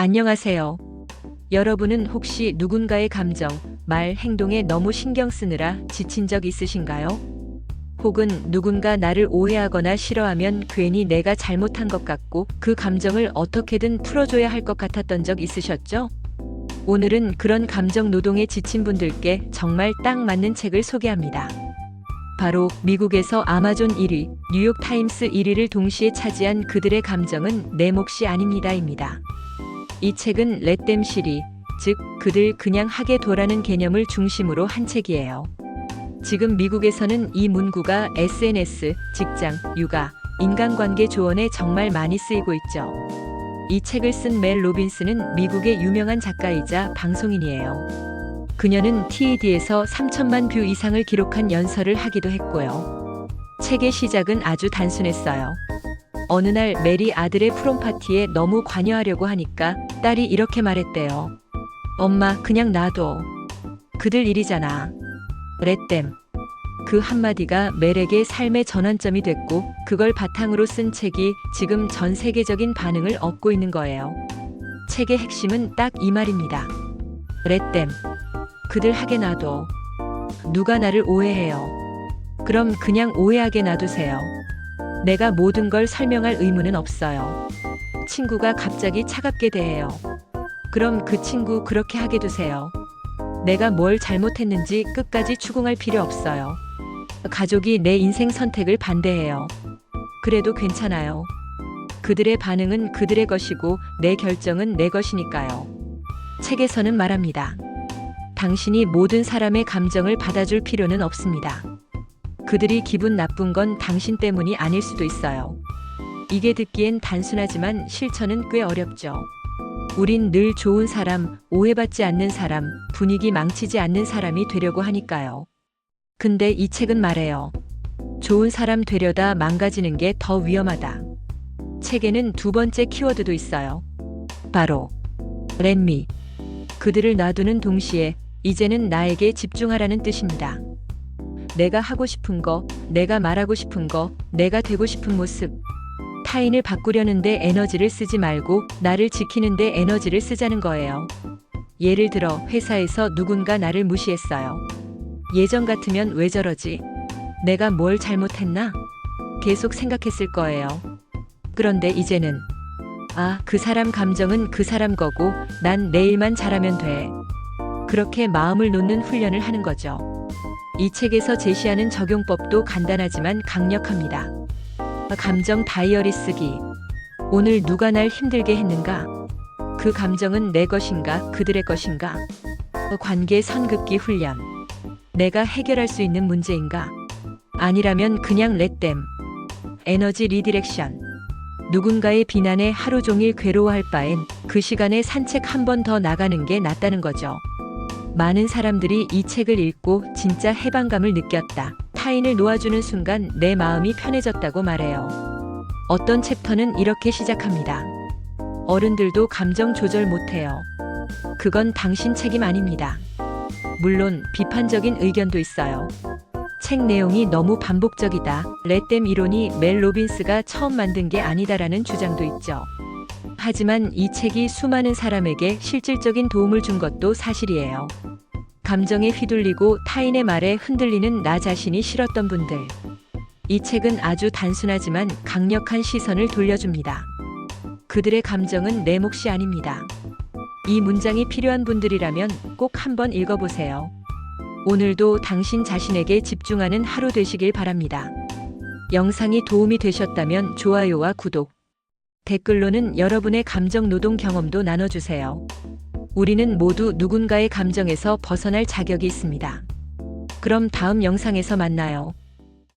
안녕하세요. 여러분은 혹시 누군가의 감정, 말, 행동에 너무 신경 쓰느라 지친 적 있으신가요? 혹은 누군가 나를 오해하거나 싫어하면 괜히 내가 잘못한 것 같고 그 감정을 어떻게든 풀어줘야 할 것 같았던 적 있으셨죠? 오늘은 그런 감정 노동에 지친 분들께 정말 딱 맞는 책을 소개합니다. 바로 미국에서 아마존 1위, 뉴욕 타임스 1위를 동시에 차지한 그들의 감정은 내 몫이 아닙니다입니다. 이 책은 렛댐 시리, 즉 그들 그냥 하게 둬라는 개념을 중심으로 한 책이에요. 지금 미국에서는 이 문구가 SNS, 직장, 육아, 인간관계 조언에 정말 많이 쓰이고 있죠. 이 책을 쓴 멜 로빈스는 미국의 유명한 작가이자 방송인이에요. 그녀는 TED에서 3천만 뷰 이상을 기록한 연설을 하기도 했고요. 책의 시작은 아주 단순했어요. 어느 날 메리 아들의 프롬 파티에 너무 관여하려고 하니까 딸이 이렇게 말했대요. 엄마, 그냥 놔둬. 그들 일이잖아. 렛댐. 그 한마디가 멜에게 삶의 전환점이 됐고 그걸 바탕으로 쓴 책이 지금 전 세계적인 반응을 얻고 있는 거예요. 책의 핵심은 딱 이 말입니다. 렛댐. 그들 하게 놔둬. 누가 나를 오해해요. 그럼 그냥 오해하게 놔두세요. 내가 모든 걸 설명할 의무는 없어요. 친구가 갑자기 차갑게 대해요. 그럼 그 친구 그렇게 하게 두세요. 내가 뭘 잘못했는지 끝까지 추궁할 필요 없어요. 가족이 내 인생 선택을 반대해요. 그래도 괜찮아요. 그들의 반응은 그들의 것이고 내 결정은 내 것이니까요. 책에서는 말합니다. 당신이 모든 사람의 감정을 받아줄 필요는 없습니다. 그들이 기분 나쁜 건 당신 때문이 아닐 수도 있어요. 이게 듣기엔 단순하지만 실천은 꽤 어렵죠. 우린 늘 좋은 사람, 오해받지 않는 사람, 분위기 망치지 않는 사람이 되려고 하니까요. 근데 이 책은 말해요. 좋은 사람 되려다 망가지는 게 더 위험하다. 책에는 두 번째 키워드도 있어요. 바로 렛미. 그들을 놔두는 동시에 이제는 나에게 집중하라는 뜻입니다. 내가 하고 싶은 거, 내가 말하고 싶은 거, 내가 되고 싶은 모습. 타인을 바꾸려는데 에너지를 쓰지 말고 나를 지키는데 에너지를 쓰자는 거예요. 예를 들어 회사에서 누군가 나를 무시했어요. 예전 같으면 왜 저러지? 내가 뭘 잘못했나? 계속 생각했을 거예요. 그런데 이제는 아, 그 사람 감정은 그 사람 거고 난 내 일만 잘하면 돼. 그렇게 마음을 놓는 훈련을 하는 거죠. 이 책에서 제시하는 적용법도 간단하지만 강력합니다. 감정 다이어리 쓰기. 오늘 누가 날 힘들게 했는가? 그 감정은 내 것인가, 그들의 것인가? 관계 선긋기 훈련. 내가 해결할 수 있는 문제인가? 아니라면 그냥 렛댐. 에너지 리디렉션. 누군가의 비난에 하루 종일 괴로워할 바엔 그 시간에 산책 한 번 더 나가는 게 낫다는 거죠. 많은 사람들이 이 책을 읽고 진짜 해방감을 느꼈다. 타인을 놓아주는 순간 내 마음이 편해졌다고 말해요. 어떤 챕터는 이렇게 시작합니다. 어른들도 감정 조절 못해요. 그건 당신 책임 아닙니다. 물론 비판적인 의견도 있어요. 책 내용이 너무 반복적이다. 렛댐 이론이 멜 로빈스가 처음 만든 게 아니다라는 주장도 있죠. 하지만 이 책이 수많은 사람에게 실질적인 도움을 준 것도 사실이에요. 감정에 휘둘리고 타인의 말에 흔들리는 나 자신이 싫었던 분들. 이 책은 아주 단순하지만 강력한 시선을 돌려줍니다. 그들의 감정은 내 몫이 아닙니다. 이 문장이 필요한 분들이라면 꼭 한번 읽어보세요. 오늘도 당신 자신에게 집중하는 하루 되시길 바랍니다. 영상이 도움이 되셨다면 좋아요와 구독, 댓글로는 여러분의 감정 노동 경험도 나눠주세요. 우리는 모두 누군가의 감정에서 벗어날 자격이 있습니다. 그럼 다음 영상에서 만나요.